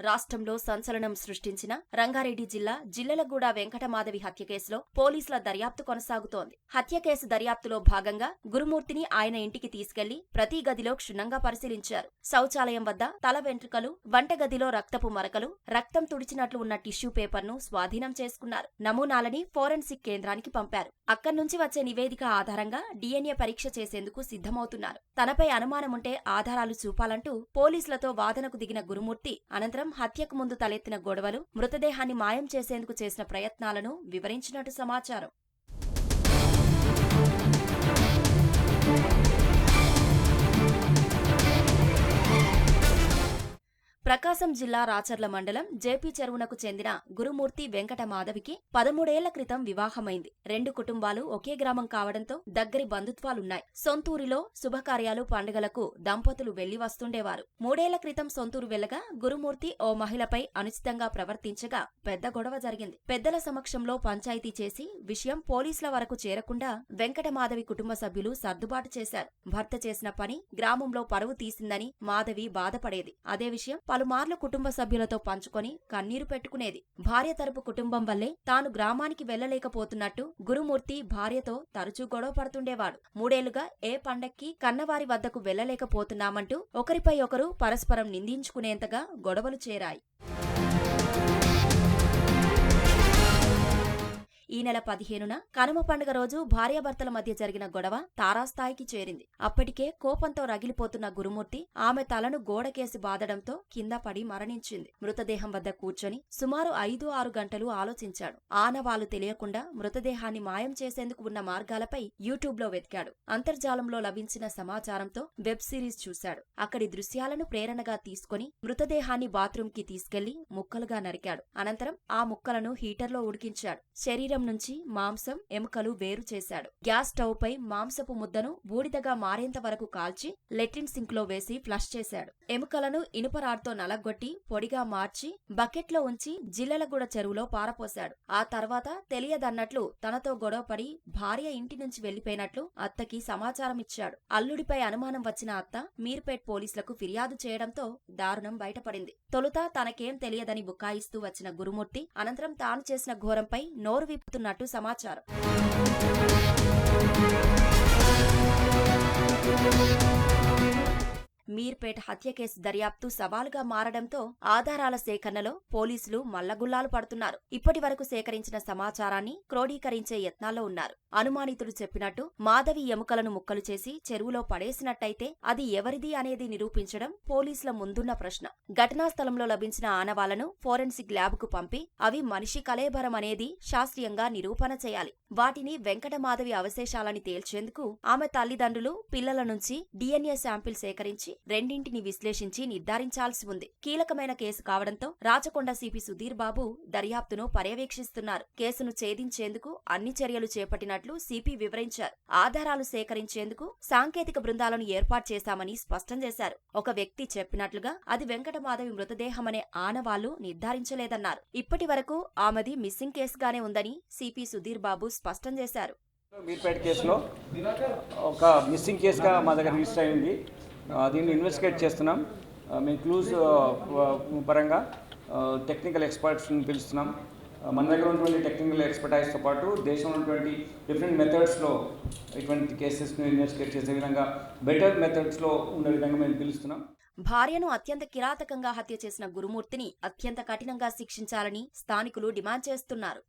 రాష్ట్రంలో సంచలనం సృష్టించిన రంగారెడ్డి జిల్లా జిల్లలగూడ వెంకటమాధవి హత్య కేసులో పోలీసుల దర్యాప్తు కొనసాగుతోంది. హత్య కేసు దర్యాప్తులో భాగంగా గురుమూర్తిని ఆయన ఇంటికి తీసుకెళ్ళి ప్రతి గదిలో క్షుణ్ణంగా పరిశీలించారు. శౌచాలయం వద్ద తల వెంట్రుకలు వంటగదిలో రక్తపు మరకలు రక్తం తుడిచినట్లు ఉన్న టిష్యూ పేపర్ను స్వాధీనం చేసుకున్నారు. నమూనాలని ఫోరెన్సిక్ కేంద్రానికి పంపారు. అక్కడి నుంచి వచ్చే నివేదిక ఆధారంగా డిఎన్ఏ పరీక్ష చేసేందుకు సిద్ధమవుతున్నారు. తనపై అనుమానముంటే ఆధారాలు చూపాలంటూ పోలీసులతో వాదనకు దిగిన గురుమూర్తి అనంతరం హత్యకు ముందు తలెత్తిన గొడవలు మృతదేహాన్ని మాయం చేసేందుకు చేసిన ప్రయత్నాలను వివరించినట్టు సమాచారం. ప్రకాశం జిల్లా రాచర్ల మండలం జేపీ చెరువునకు చెందిన గురుమూర్తి వెంకట మాధవికి పదమూడేళ్ళ క్రితం వివాహమైంది. రెండు కుటుంబాలు ఒకే గ్రామం కావడంతో దగ్గరి బంధుత్వాలున్నాయి. సొంతూరిలో శుభకార్యాలు పండుగలకు దంపతులు వెళ్ళి వస్తుండేవారు. మూడేళ్ళ క్రితం సొంతూరు వెళ్ళగా గురుమూర్తి ఓ మహిళపై అనుచితంగా ప్రవర్తించగా పెద్ద గొడవ జరిగింది. పెద్దల సమక్షంలో పంచాయతీ చేసి విషయం పోలీసుల వరకు చేరకుండా వెంకట మాధవి కుటుంబ సభ్యులు సర్దుబాటు చేశారు. భర్త చేసిన పని గ్రామంలో పరువు తీసిందని మాధవి బాధపడేది. అదే విషయం పలుమార్లు కుటుంబ సభ్యులతో పంచుకొని కన్నీరు పెట్టుకునేది. భార్య తరపు కుటుంబం వల్లే తాను గ్రామానికి వెళ్ళలేకపోతున్నట్టు గురుమూర్తి భార్యతో తరచూ గొడవ పడుతుండేవాడు. మూడేళ్ళుగా ఏ పండక్కి కన్నవారి వద్దకు వెళ్ళలేకపోతున్నామంటూ ఒకరిపై ఒకరు పరస్పరం నిందించుకునేంతగా గొడవలు చేరాయి. నెల పదిహేనున కనుమ పండుగ రోజు భార్యాభర్తల మధ్య జరిగిన గొడవ తారాస్థాయికి చేరింది. అప్పటికే కోపంతో రగిలిపోతున్న గురుమూర్తి ఆమె తలను గోడకేసి బాదడంతో కింద పడి మరణించింది. మృతదేహం వద్ద కూర్చొని సుమారు ఐదు ఆరు గంటలు ఆలోచించాడు. ఆనవాలు తెలియకుండా మృతదేహాన్ని మాయం చేసేందుకు ఉన్న మార్గాలపై యూట్యూబ్లో వెతికాడు. అంతర్జాలంలో లభించిన సమాచారంతో వెబ్ సిరీస్ చూశాడు. అక్కడి దృశ్యాలను ప్రేరణగా తీసుకొని మృతదేహాన్ని బాత్రూంకి తీసుకెళ్ళి ముక్కలుగా నరికాడు. అనంతరం ఆ ముక్కలను హీటర్లో ఉడికించాడు. శరీరం నుంచి మాంసం ఎముకలు వేరు చేశాడు. గ్యాస్ స్టవ్ పై మాంసపు ముద్దను బూడిదగా మారేంత వరకు కాల్చి లెట్రిన్ సింక్లో వేసి ఫ్లష్ చేశాడు. ఎముకలను ఇనుపరాడ్తో నలగొట్టి పొడిగా మార్చి బకెట్లో ఉంచి జిల్లెలగూడ చెరువులో పారపోశాడు. ఆ తర్వాత తెలియదన్నట్లు తనతో గొడవపడి భార్య ఇంటి నుంచి వెళ్ళిపోయినట్లు అత్తకి సమాచారం ఇచ్చాడు అల్లుడిపై అనుమానం వచ్చిన అత్త మీర్పేట్ పోలీసులకు ఫిర్యాదు చేయడంతో దారుణం బయటపడింది. తొలుత తనకేం తెలియదని బుకాయిస్తూ వచ్చిన గురుమూర్తి అనంతరం తాను చేసిన ఘోరంపై నోరు చేస్తున్నట్టు సమాచారం. మీర్పేట్ హత్య కేసు దర్యాప్తు సవాలుగా మారడంతో ఆధారాల సేకరణలో పోలీసులు మల్లగుల్లాలు పడుతున్నారు. ఇప్పటి వరకు సేకరించిన సమాచారాన్ని క్రోడీకరించే యత్నాల్లో ఉన్నారు. అనుమానితుడు చెప్పినట్టు మాధవి ఎముకలను ముక్కలు చేసి చెరువులో పడేసినట్టయితే అది ఎవరిది అనేది నిరూపించడం పోలీసుల ముందున్న ప్రశ్న. ఘటనా స్థలంలో లభించిన ఆనవాలను ఫోరెన్సిక్ ల్యాబ్కు పంపి అవి మనిషి కలేబరం అనేది శాస్త్రీయంగా నిరూపణ చేయాలి. వాటిని వెంకటమాధవి అవశేషాలని తేల్చేందుకు ఆమె తల్లిదండ్రులు పిల్లల నుంచి డిఎన్ఏ శాంపిల్ సేకరించి రెండింటిని విశ్లేషించి నిర్ధారించాల్సి ఉంది. కీలకమైన కేసు కావడంతో రాచకొండ సిపి సుధీర్ బాబు దర్యాప్తును పర్యవేక్షిస్తున్నారు. కేసును ఛేదించేందుకు అన్ని చర్యలు చేపట్టినట్లు సిపి వివరించారు. ఆధారాలు సేకరించేందుకు సాంకేతిక బృందాలను ఏర్పాటు చేశామని స్పష్టం చేశారు. ఒక వ్యక్తి చెప్పినట్లుగా అది వెంకటమాధవి మృతదేహమనే ఆనవాళ్ళు నిర్ధారించలేదన్నారు. ఇప్పటి వరకు ఆమెది మిస్సింగ్ కేసుగానే ఉందని సిపి సుధీర్ బాబు స్పష్టం చేశారు. మీర్పేట కేసులో ఒక మిస్సింగ్ కేసుగా మా దగ్గర రిజిస్టర్ అయింది. దీన్ని ఇన్వెస్టిగేట్ చేస్తున్నాం. మేము క్లూజ్ పరంగా టెక్నికల్ ఎక్స్పర్ట్స్ని పిలుస్తున్నాం. మన దగ్గర ఉన్నటువంటి టెక్నికల్ ఎక్స్పర్టైజ్తో పాటు దేశంలో ఉన్నటువంటి డిఫరెంట్ మెథడ్స్లో ఇటువంటి కేసెస్ని ఇన్వెస్టిగేట్ చేసే విధంగా బెటర్ మెథడ్స్లో ఉండే విధంగా మేము పిలుస్తున్నాం. భార్యను అత్యంత కిరాతకంగా హత్య చేసిన గురుమూర్తిని అత్యంత కఠినంగా శిక్షించాలని స్థానికులు డిమాండ్ చేస్తున్నారు.